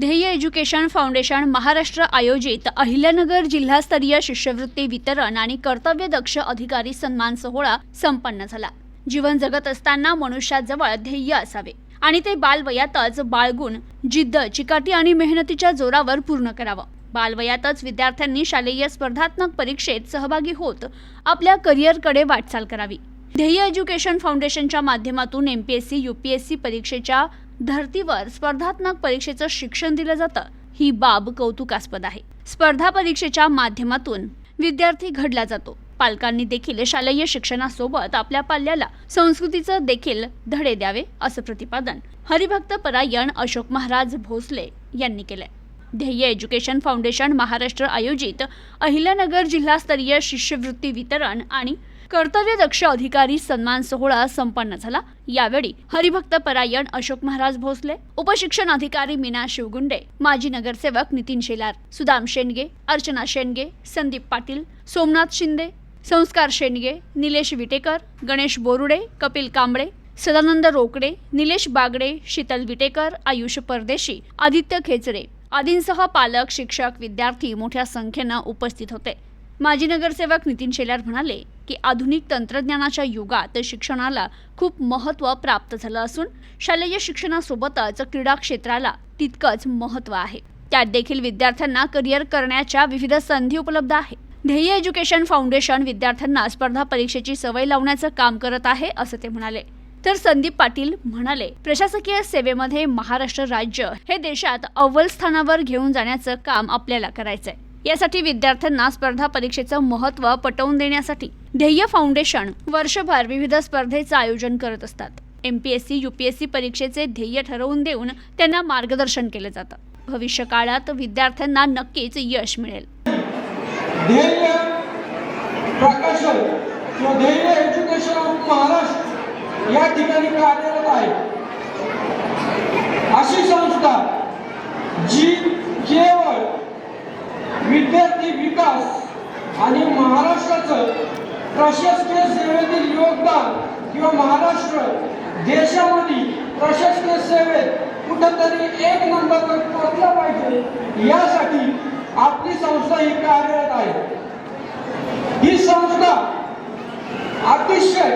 ध्येय education foundation Maharashtra आयोजित अहिल्यानगर जिल्हास्तरीय शिष्यवृत्ती वितरण आणि कर्तव्यदक्ष अधिकारी सन्मान सोहळा संपन्न झाला. जीवन जगत असताना मनुष्याजवळ ध्येय असावे आणि ते बालवयातच बाळगून जिद्द चिकाटी आणि मेहनतीच्या जोरावर पूर्ण करावं. बालवयातच विद्यार्थ्यांनी शालेय स्पर्धात्मक परीक्षेत सहभागी होत आपल्या करिअरकडे वाटचाल करावी. ध्येय एज्युकेशन फाउंडेशनच्या माध्यमातून M P S C U P S C परीक्षेच्या धर्तीवर स्पर्धात्मक परीक्षेचं शिक्षण दिलं जातं. ही बाब कौतुकास्पद आहे. स्पर्धा परीक्षेच्या माध्यमातून विद्यार्थी घडला जातो. पालकांनी देखील शालेय शिक्षणासोबत आपल्या पाल्याला संस्कृतीचं देखील धडे द्यावे असं प्रतिपादन हरिभक्त परायण अशोक महाराज भोसले यांनी केलंय. ध्येय एज्युकेशन फाउंडेशन महाराष्ट्र आयोजित अहिल्यानगर जिल्हास्तरीय शिष्यवृत्ती वितरण आणि कर्तव्यदक्ष अधिकारी सन्मान सोहळा संपन्न झाला. यावेळी हरिभक्त परायण अशोक महाराज भोसले उपशिक्षण अधिकारी मीना शिवगुंडे माजी नगरसेवक नितीन शेलार सुदाम शेंडगे अर्चना शेंडगे संदीप पाटील सोमनाथ शिंदे संस्कार शेंडगे निलेश विटेकर गणेश बोरुडे कपिल कांबळे सदानंद रोकडे निलेश बागडे शीतल विटेकर आयुष परदेशी आदित्य खेचरे आदींसह पालक शिक्षक विद्यार्थी मोठ्या संख्येनं उपस्थित होते. माजी नगरसेवक नितीन शेलार म्हणाले की आधुनिक तंत्रज्ञानाच्या युगात शिक्षणाला खूप महत्त्व प्राप्त झालं असून शालेय शिक्षणासोबतच क्रीडा क्षेत्राला तितकंच महत्त्व आहे. त्यात देखील विद्यार्थ्यांना करिअर करण्याच्या विविध संधी उपलब्ध आहे. ध्येय एज्युकेशन फाउंडेशन विद्यार्थ्यांना स्पर्धा परीक्षेची सवय लावण्याचं काम करत आहे असं ते म्हणाले. तर संदीप पाटील म्हणाले प्रशासकीय सेवेमध्ये महाराष्ट्र राज्य हे देशात अव्वल स्थानावर घेऊन जाण्याचं काम आपल्याला करायचंय. यासाठी विद्यार्थ्यांना स्पर्धा परीक्षेचं महत्त्व पटवून देण्यासाठी ध्येय फाउंडेशन वर्षभर विविध स्पर्धेचं आयोजन करत असतात. M P S C U P S C परीक्षेचे ध्येय ठरवून देऊन त्यांना मार्गदर्शन केलं जातं. भविष्य काळात विद्यार्थ्यांना नक्कीच यश मिळेल. ध्येय प्रकाशन किंवा ध्येय एज्युकेशन ऑफ महाराष्ट्र या ठिकाणी कार्यरत आहे. अशी संस्था जी केवळ विद्यार्थी विकास आणि महाराष्ट्राचं प्रशासकीय सेवेतील योगदान किंवा महाराष्ट्र देशामध्ये प्रशासकीय सेवेत कुठंतरी एक नंबरवर पोहोचला पाहिजे यासाठी आपली संस्था ही कार्यरत आहे. ही संस्था अतिशय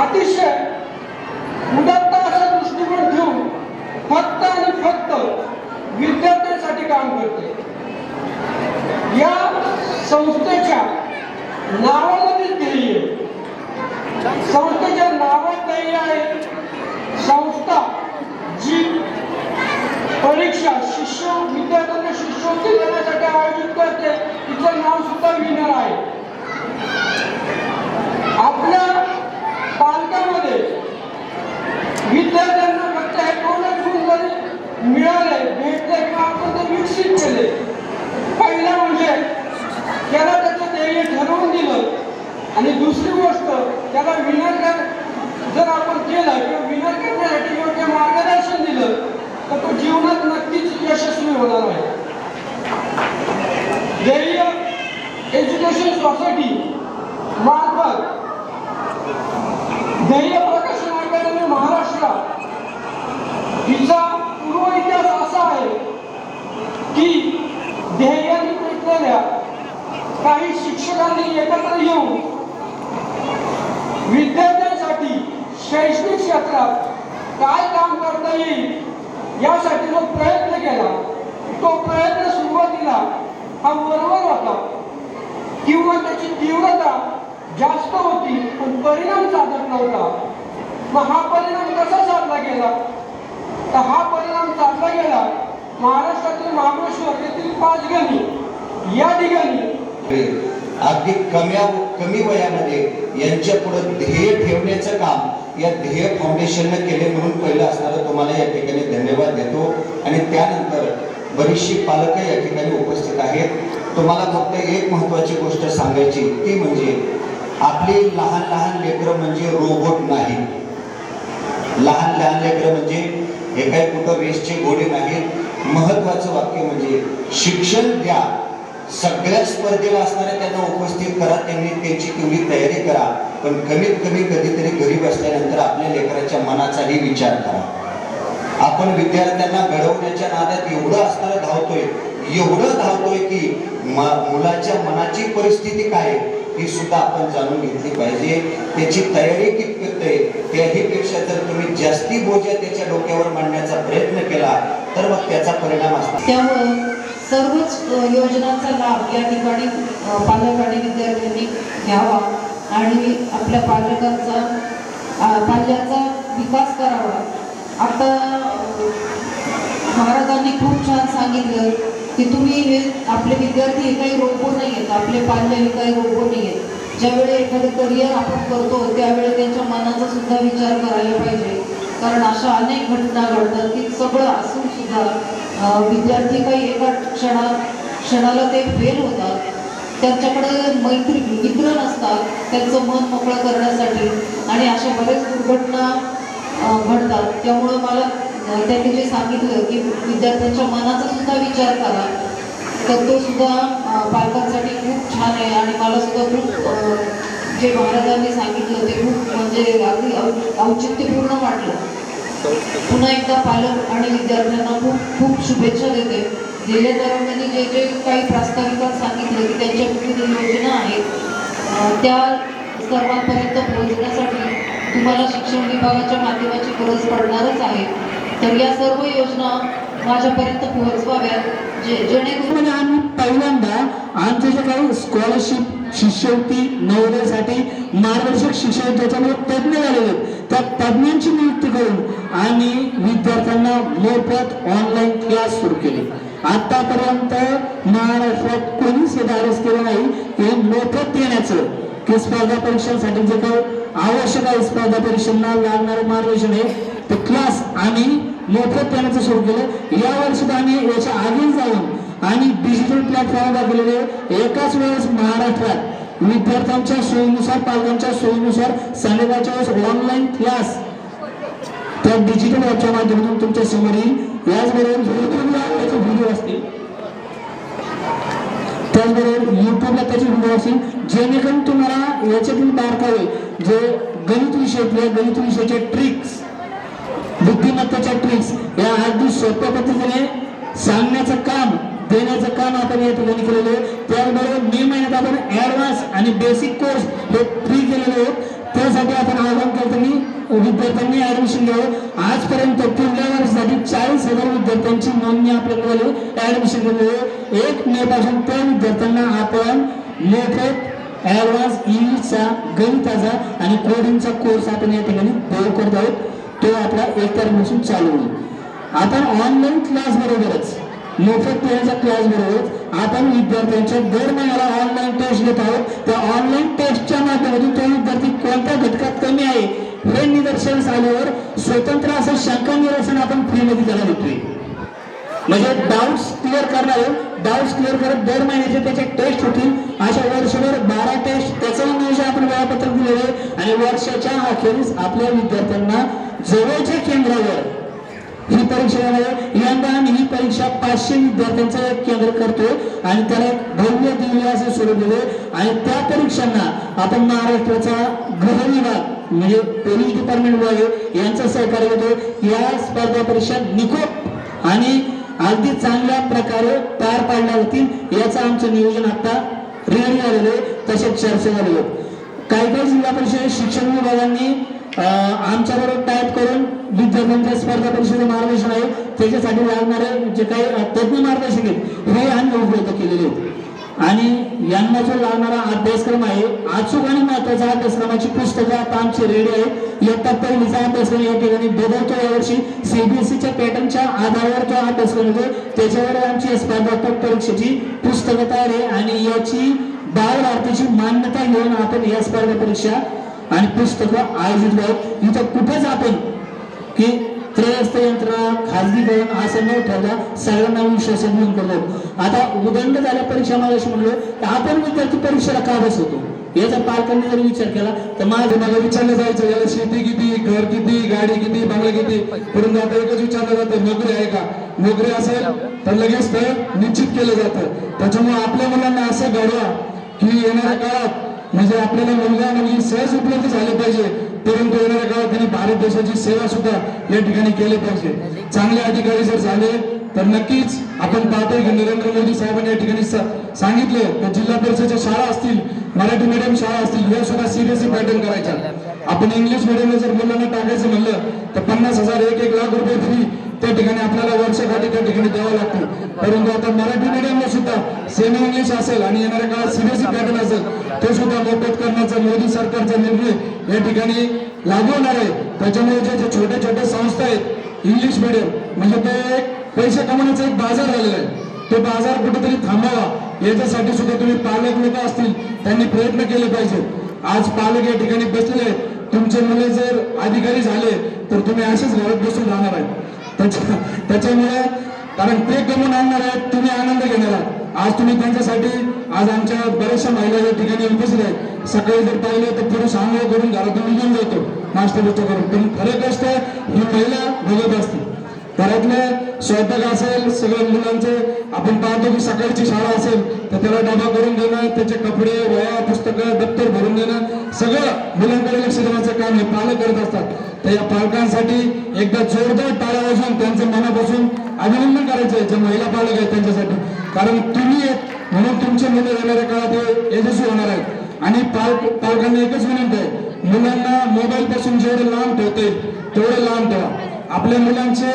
अतिशय उदात्त असा दृष्टिकोन ठेवून फक्त आणि फक्त विद्यार्थ्यांसाठी काम करते. या संस्थेच्या नावामध्ये ध्येय संस्थेच्या नावात ध्येय आहे संस्था जी परीक्षा शिष्य विद्यार्थ्यांना शिष्यवृत्ती देण्यासाठी आयोजित करते. तिचं नाव सुद्धा विनर आहे. आपल्या पालकामध्ये विद्यार्थी फक्त हे दोनच गुण जरी मिळाले भेटले किंवा आपण ते विकसित केले पहिलं म्हणजे त्याला त्याचं ध्येय ठरवून दिलं. आणि दुसरी गोष्ट त्याला विनंकर जर आपण केलं किंवा विनर करण्यासाठी योग्य मार्गदर्शन दिलं तर तो जीवनात नक्कीच यशस्वी होणार आहे. ध्येय एज्युकेशन सोसायटी मार्फत. ध्येय प्रकाशन अकादमी महाराष्ट्र हिचा पूर्व इतिहास असा आहे की ध्येयाने पेटलेल्या काही शिक्षकांनी एकत्र येऊन विद्यार्थ्यांसाठी शैक्षणिक क्षेत्रात काय काम करता येईल यासाठी जो प्रयत्न केला तो प्रयत्न सुरुवातीला हा बरोबर होता. किंवा त्याची तीव्रता जास्त होती पण परिणाम साधत नव्हता. मग हा परिणाम कसा साधला गेला? तर हा परिणाम साधला गेला महाराष्ट्रातील महाबळेश्वर येथील पाच गणी या ठिकाणी अगदी कम्या कमी वयामध्ये यांच्या पुढे ध्येय ठेवण्याचं काम या ध्येय फाउंडेशननं केले म्हणून पहिलं असणारं तुम्हाला या ठिकाणी धन्यवाद देतो. आणि त्यानंतर बरीचशी पालक या ठिकाणी उपस्थित आहेत. तुम्हाला फक्त एक महत्त्वाची गोष्ट सांगायची ती म्हणजे आपली लहान लहान लेकरं म्हणजे रोबोट नाही. लहान लहान लेकरं म्हणजे हे काही कुठं वेस्टचे घोडे नाहीत. महत्वाचं वाक्य म्हणजे शिक्षण द्या. सगळ्या स्पर्धेला असणाऱ्या त्यांना उपस्थित करा. त्यांनी त्यांची तेवढी तयारी करा. पण कमीत कमी कधीतरी घरी बसल्यानंतर आपल्या लेकराच्या मनाचाही विचार करा. आपण विद्यार्थ्यांना घडवण्याच्या नादात एवढं असताना धावतोय एवढं धावतोय की मुलाच्या मनाची परिस्थिती काय आहे, ही सुद्धा आपण जाणून घेतली पाहिजे. त्याची तयारी कितपत आहे त्याही पेक्षा जर तुम्ही जास्ती बोजा त्याच्या डोक्यावर मांडण्याचा प्रयत्न केला तर मग त्याचा परिणाम असणार त्यामुळं सर्वच योजनांचा लाभ या ठिकाणी पालक आणि विद्यार्थ्यांनी घ्यावा आणि आपल्या पालकांचा पाल्याचा विकास करावा. आता महाराजांनी खूप छान सांगितलं की तुम्ही हे आपले विद्यार्थी हे काही रोबो नाही आहेत आपले पाल्य हे काही रोबो नाही आहेत ज्यावेळी एखादं करिअर आपण करतो त्यावेळी त्यांच्या मनाचा सुद्धा विचार करायला पाहिजे. कारण अशा अनेक घटना घडतात की सगळं असून सुद्धा विद्यार्थी काही एका क्षणा क्षणाला ते फेल होतात. त्यांच्याकडे मैत्री मित्र नसतात. त्यांचं मन मोकळं करण्यासाठी. आणि अशा बऱ्याच दुर्घटना घडतात. त्यामुळं मला त्यांनी जे सांगितलं की विद्यार्थ्यांच्या मनाचा सुद्धा विचार करा. तर तो सुद्धा पालकांसाठी खूप छान आहे. आणि मला सुद्धा खूप जे महाराजांनी सांगितलं ते खूप म्हणजे अगदी औचित्यपूर्ण वाटलं. पुन्हा एकदा पालक आणि विद्यार्थ्यांना खूप खूप शुभेच्छा देते. गेल्या दरम्यान जे जे काही प्रास्ताविकात सांगितलं की त्यांच्या विविध योजना आहेत त्या सर्वांपर्यंत पोहोचण्यासाठी तुम्हाला शिक्षण विभागाच्या माध्यमाची गरज पडणारच आहे. तर या सर्व योजना माझ्यापर्यंत पोहोचवाव्यात जे जेणेकरून म्हणजे आम्ही पहिल्यांदा आमचे जे काही स्कॉलरशिप शिष्यवृत्ती नवोदयासाठी मार्गदर्शक शिक्षक ज्याच्यामध्ये तज्ज्ञ झालेले आहेत त्या तज्ज्ञांची नियुक्ती करून आम्ही विद्यार्थ्यांना मोफत ऑनलाईन क्लास सुरू केले. आतापर्यंत महाराष्ट्रात कोणीच हे धाडस केलं नाही हे मोफत देण्याचं की स्पर्धा परीक्षांसाठी जे काही आवश्यक आहे स्पर्धा परीक्षांना लागणारं मार्गदर्शन आहे ते क्लास आम्ही मोफत देण्याचं सुरू केलं या वर्षी आम्ही याच्या आधी जाऊन आणि डिजिटल प्लॅटफॉर्म दाखवलेले एकाच वेळेस महाराष्ट्रात विद्यार्थ्यांच्या सोयीनुसार पालकांच्या सोयीनुसार संध्याकाळच्या वेळेस ऑनलाईन क्लास त्या डिजिटल ॲपच्या माध्यमातून तुमच्यासमोर येईल. याचबरोबर युट्यूबला त्याचे व्हिडिओ असतील. त्याचबरोबर युट्यूबला त्याचे व्हिडिओ असतील. जेणेकरून तुम्हाला याच्यातून बारकावे जे गणित विषयातले गणित विषयाचे ट्रिक्स बुद्धिमत्तेच्या ट्रिक्स या अगदी सोप्या पद्धतीने सांगण्याचं काम देण्याचं काम आपण या ठिकाणी केलेलं आहे. त्याचबरोबर मे महिन्यात आपण ऍडव्हान्स आणि बेसिक कोर्स हे फ्री केलेले आहेत त्यासाठी आपण आवाहन करताना विद्यार्थ्यांनी ऍडमिशन घ्यावं. आजपर्यंत पुढल्या वर्षासाठी चाळीस हजार विद्यार्थ्यांची नोंदणी आपल्याकडे ऍडमिशन केलेली आहे. एक मे पासून त्या विद्यार्थ्यांना आपण मोफत ऍडव्हान्स इंग्लिशचा गणिताचा आणि कोडिंगचा कोर्स आपण या ठिकाणी देऊ करत आहोत. तो आपला एक तारखेपासून चालू होईल. आपण ऑनलाईन क्लास बरोबरच. मोफत पिण्याचा क्लास बरोबर आपण विद्यार्थ्यांच्या दर महिन्याला ऑनलाईन टेस्ट घेत आहोत. त्या ऑनलाईन टेस्टच्या माध्यमातून तो विद्यार्थी कोणत्या घटकात कमी आहे हे निदर्शनास आल्यावर स्वतंत्र असं शंका निरसन आपण फ्रीमध्ये त्याला देतोय. म्हणजे डाऊट्स क्लिअर करणार डाऊट्स क्लिअर करत दर महिन्याचे त्याचे टेस्ट होतील. अशा वर्षभर बारा टेस्ट त्याचंही म्हणजे नियोजन आपण वेळापत्रक दिलेलं आहे. आणि वर्षाच्या अखेरीस आपल्या विद्यार्थ्यांना जवळच्या केंद्रावर. ही परीक्षा देणार यंदा आम्ही ही परीक्षा पाचशे विद्यार्थ्यांचं एक केंद्र करतोय आणि त्याला एक भव्य दिव्य असं सुरू दिले आणि त्या परीक्षांना आपण महाराष्ट्राचा गृह विभाग म्हणजे पोलीस डिपार्टमेंट विभाग आहे यांचं सहकार्य घेतो या स्पर्धा परीक्षा निकोप आणि अगदी चांगल्या प्रकारे पार पाडल्या होतील याचं आमचं नियोजन आता रेडी झालेलं आहे. तसेच चर्चा झाली आहे काही काही जिल्हा परिषद शिक्षण विभागांनी आमच्याबरोबर टाईप करून विद्यार्थ्यांच्या स्पर्धा परीक्षेचं मार्गदर्शन आहे. त्याच्यासाठी लागणारे जे काही तज्ज्ञ मार्गदर्शक आहेत हे आम्ही उपलब्ध केलेले आहेत. आणि यांना जो लागणारा अभ्यासक्रम आहे अचूक आणि महत्त्वाचा अभ्यासक्रमाची पुस्तकं आता आमची रेडी आहे इयत्ता पहिलीचा अभ्यासक्रम या ठिकाणी बदलतो यावर्षी सीबीएसईच्या पॅटर्नच्या आधारावर तो अभ्यासक्रम होतो त्याच्यावर आमची स्पर्धात्मक परीक्षेची पुस्तकं तयार आहे. आणि याची बाल आरतीची मान्यता घेऊन आपण या स्पर्धा परीक्षा आणि पुस्तकं आयोजित आहेत. इथं कुठेच आपण की त्रयस्थ यंत्रणा खाजगीकरण असं न ठेवता सगळ्यांना विश्वासात म्हणून करतो. आता उदंड झाल्या परीक्षा मागाशी म्हणलो तर आपण विद्यार्थी परीक्षेला का बसवतो? याचा पालकांनी जर विचार केला तर माझ्या मला विचारलं जायचं याला शेती किती घर किती गाडी किती बंगला किती? परंतु आता एकच विचारलं जातं नोकरी आहे का? नोकरी असेल तर लगेच ते निश्चित केलं जातं. त्याच्यामुळे आपल्या मुलांना असं घडवा की येणाऱ्या काळात म्हणजे आपल्याला मुलगा मुलगी सहज उपलब्ध झाले पाहिजे. परंतु येणाऱ्या काळात त्यांनी भारत देशाची सेवा सुद्धा या ठिकाणी केली पाहिजे. चांगले अधिकारी जर झाले तर नक्कीच आपण पाहतोय की नरेंद्र मोदी साहेबांनी या ठिकाणी सा- सांगितलं की जिल्हा परिषदच्या शाळा असतील मराठी मीडियम शाळा असतील या सुद्धा सीबीएसई पॅटर्न करायच्या. आपण इंग्लिश मीडियमला जर मुलांना टाकायचं म्हणलं तर पन्नास हजार एक एक लाख रुपये फी त्या ठिकाणी आपल्याला वर्षासाठी त्या ठिकाणी द्यावं लागतं. परंतु आता मराठी मीडियमला सुद्धा सेमी इंग्लिश असेल आणि येणाऱ्या काळात सीबीएसई पॅटर्न असेल तो सुद्धा मोफत करण्याचा मोदी सरकारचा निर्णय या ठिकाणी लागू होणार आहे. त्याच्यामुळे जे जे छोट्या छोट्या संस्था आहेत इंग्लिश मीडियम म्हणजे ते एक पैसे कमवण्याचा एक बाजार झालेला आहे. तो बाजार कुठेतरी थांबावा याच्यासाठी सुद्धा तुम्ही पालक लोक असतील त्यांनी प्रयत्न केले पाहिजे. आज पालक या ठिकाणी बसलेले आहेत. तुमचे मुले जर अधिकारी झाले तर तुम्ही असेच घरात बसून राहणार आहेत. त्याच्या त्याच्यामुळे कारण ते कमवून आणणार आहेत तुम्ही आनंद घेणार आहात. आज तुम्ही त्यांच्यासाठी आज आमच्या बऱ्याचशा महिला या ठिकाणी उपस्थित आहेत. सकाळी जर पाहिलं तर पुरुष आंघोळ करून घरातून निघून जातो नाश्ता बिष्टा करून. पण खरं कष्ट ही महिला बघत असते. घरातले स्वयंपाक असेल सगळ्या मुलांचे आपण पाहतो की सकाळची शाळा असेल तर त्याला डबा करून देणं त्याचे कपडे वया पुस्तकं दप्तर भरून देणं सगळं मुलांकडे लक्ष देण्याचं काम हे पालक करत असतात. तर या पालकांसाठी एकदा जोरदार टाळ्या वाजून त्यांचं मनापासून अभिनंदन करायचं आहे जे महिला पालक आहेत त्यांच्यासाठी. कारण तुम्ही आहेत म्हणून तुमचे मुलं येणाऱ्या काळात हे यशस्वी होणार आहेत. आणि पालक पालकांना एकच विनंती आहे मुलांना मोबाईल पासून जेवढे लांब ठेवता येईल तेवढं लांब ठेवा. आपल्या मुलांचे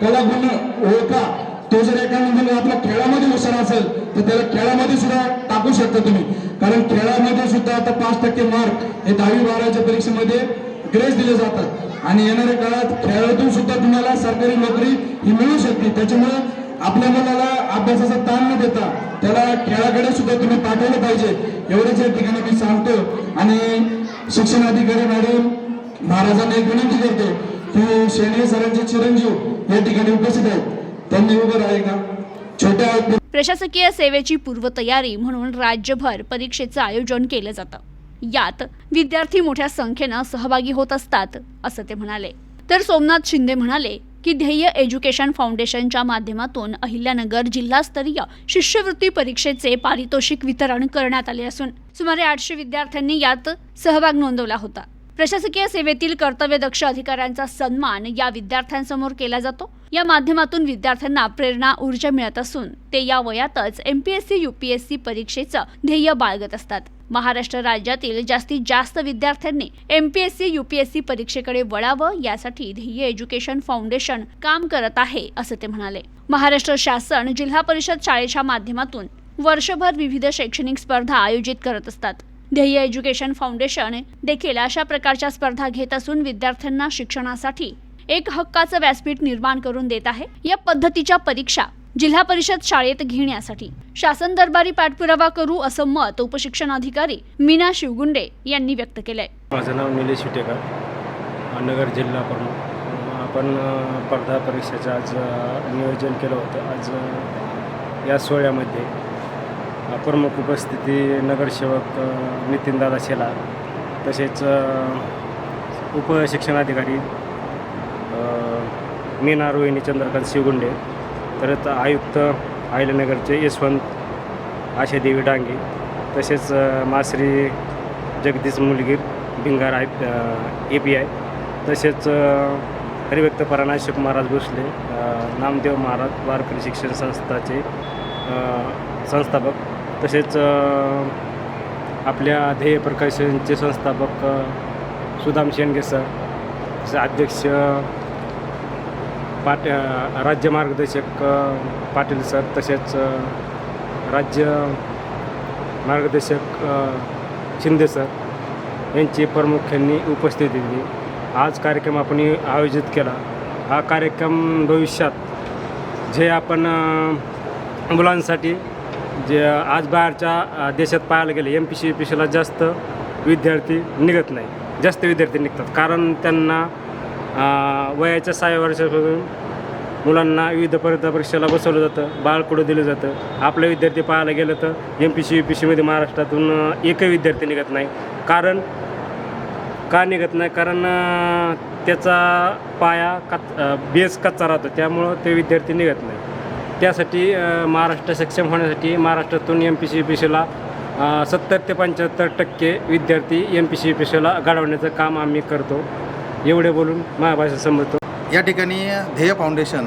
कलागुण ओळखा. तो जर एखाद्या मुलगा आपल्या खेळामध्ये हुशार असेल तर त्याला खेळामध्ये सुद्धा टाकू शकता तुम्ही. कारण खेळामध्ये सुद्धा आता पाच टक्के मार्क हे दहावी बाराच्या परीक्षेमध्ये ग्रेस दिले जातात. आणि येणाऱ्या काळात खेळातून सुद्धा तुम्हाला सरकारी नोकरी ही मिळू शकते. त्याच्यामुळे आपल्या मुलाला अभ्यासाचा ताण न देता त्याला खेळाकडे सुद्धा तुम्ही पाठवलं पाहिजे. एवढंच या ठिकाणी मी सांगतो. आणि शिक्षण अधिकारी मॅडम महाराजांना एक विनंती करतो की शेणे सरांचे चिरंजीव या ठिकाणी उपस्थित आहेत. त्यांनी उभं राहिले का? छोट्या प्रशासकीय सेवेची पूर्वतयारी म्हणून राज्यभर परीक्षेचं आयोजन केलं जातं. यात विद्यार्थी मोठ्या संख्येनं सहभागी होत असतात असं ते म्हणाले. तर सोमनाथ शिंदे म्हणाले की ध्येय एज्युकेशन फाउंडेशनच्या माध्यमातून अहिल्यानगर जिल्हास्तरीय शिष्यवृत्ती परीक्षेचे पारितोषिक वितरण करण्यात आले असून सुमारे आठशे विद्यार्थ्यांनी यात सहभाग नोंदवला होता. प्रशासकीय सेवेतील कर्तव्यदक्ष अधिकाऱ्यांचा सन्मान या विद्यार्थ्यांसमोर केला जातो. या माध्यमातून विद्यार्थ्यांना प्रेरणा ऊर्जा मिळत असून ते या वयातच एमपीएससी युपीएससी परीक्षेचं ध्येय बाळगत असतात. महाराष्ट्र राज्यातील जास्तीत जास्त विद्यार्थ्यांनी एमपीएससी युपीएससी परीक्षेकडे वळावं यासाठी ध्येय एज्युकेशन फाउंडेशन काम करत आहे असं ते म्हणाले. महाराष्ट्र शासन जिल्हा परिषद शाळेच्या माध्यमातून वर्षभर विविध शैक्षणिक स्पर्धा आयोजित करत असतात. ध्येय एज्युकेशन फाउंडेशन देखील अशा प्रकारच्या स्पर्धा घेत असून विद्यार्थ्यांना शिक्षणासाठी एक हक्काचं व्यासपीठ निर्माण करून देत आहे. या पद्धतीच्या परीक्षा जिल्हा परिषद शाळेत घेण्यासाठी. शासन दरबारी पाठपुरावा करू असं मत उपशिक्षण अधिकारी मीना शिवगुंडे यांनी व्यक्त केलंय. माझं नाव निलेश विटेकर नगर जिल्हा प्रमुख. आपण स्पर्धा परीक्षेचं आज नियोजन केलं होतं. आज या सोहळ्यामध्ये प्रमुख उपस्थिती नगरसेवक नितीनदादा शेला तसेच उपशिक्षणाधिकारी मीना रोहिणी चंद्रकांत शिवगुंडे परत आयुक्त आयल्यानगरचे यशवंत आशादेवी डांगे तसेच Masri Jagdish Mulgir Bhingar I A P I तसेच हरिभक्त पराणाशिक महाराज भोसले नामदेव महाराज वारकरी शिक्षण संस्थाचे संस्थापक तसेच आपल्या ध्येय प्रकाशनचे संस्थापक सुदाम शेंडगे सर तसे अध्यक्ष पाट राज्य मार्गदर्शक पाटील सर तसेच राज्य मार्गदर्शक शिंदे सर यांची प्रामुख्याने उपस्थिती दिली. आज कार्यक्रम आपण आयोजित केला. हा कार्यक्रम भविष्यात जे आपण मुलांसाठी जे आज बाहेरच्या देशात पाहायला गेले एम पी सी पी सीला जास्त विद्यार्थी निघत नाही. जास्त विद्यार्थी निघतात. कारण त्यांना वयाच्या सहाव्या वर्षापासून मुलांना विविध स्पर्धा परीक्षेला बसवलं जातं बाळकुडं दिलं जातं आपलं विद्यार्थी पाहायला गेलं तर M P C U P सीमध्ये महाराष्ट्रातून एकही विद्यार्थी निघत नाही. कारण का निघत नाही? कारण त्याचा पाया कच बेस कच्चा राहतो. त्यामुळं ते विद्यार्थी निघत नाही. त्यासाठी महाराष्ट्र सक्षम होण्यासाठी महाराष्ट्रातून एम पी सी पी सीला सत्तर ते पंच्याहत्तर टक्के विद्यार्थी एम पी सी पी सीला घडवण्याचं काम आम्ही करतो. एवढे बोलून महाभाषा भाषा समजतो या ठिकाणी ध्येय फाउंडेशन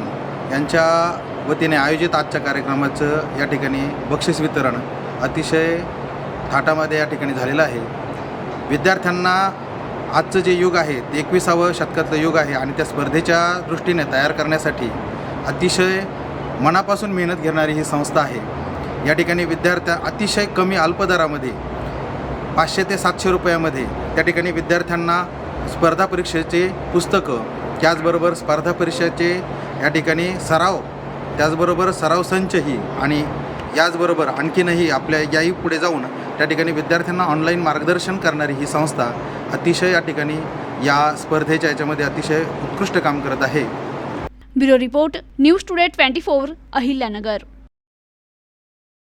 यांच्या वतीने आयोजित आजच्या कार्यक्रमाचं या ठिकाणी बक्षीस वितरण अतिशय थाटामध्ये या ठिकाणी झालेलं आहे. विद्यार्थ्यांना आजचं जे युग आहे ते एकविसावं शतकातलं युग आहे आणि त्या स्पर्धेच्या दृष्टीने तयार करण्यासाठी अतिशय मनापासून मेहनत घेणारी ही संस्था आहे. या ठिकाणी विद्यार्थ्या अतिशय कमी अल्पदरामध्ये पाचशे ते सातशे रुपयामध्ये त्या ठिकाणी विद्यार्थ्यांना स्पर्धा परीक्षेचे पुस्तकं त्याचबरोबर स्पर्धा परीक्षेचे या ठिकाणी सराव त्याचबरोबर सराव संचही आणि याचबरोबर आणखीनही आपल्या याही पुढे जाऊन त्या ठिकाणी विद्यार्थ्यांना ऑनलाईन मार्गदर्शन करणारी ही संस्था अतिशय या ठिकाणी या स्पर्धेच्या याच्यामध्ये अतिशय उत्कृष्ट काम करत आहे. Bureau report news today twenty four Ahilyanagar.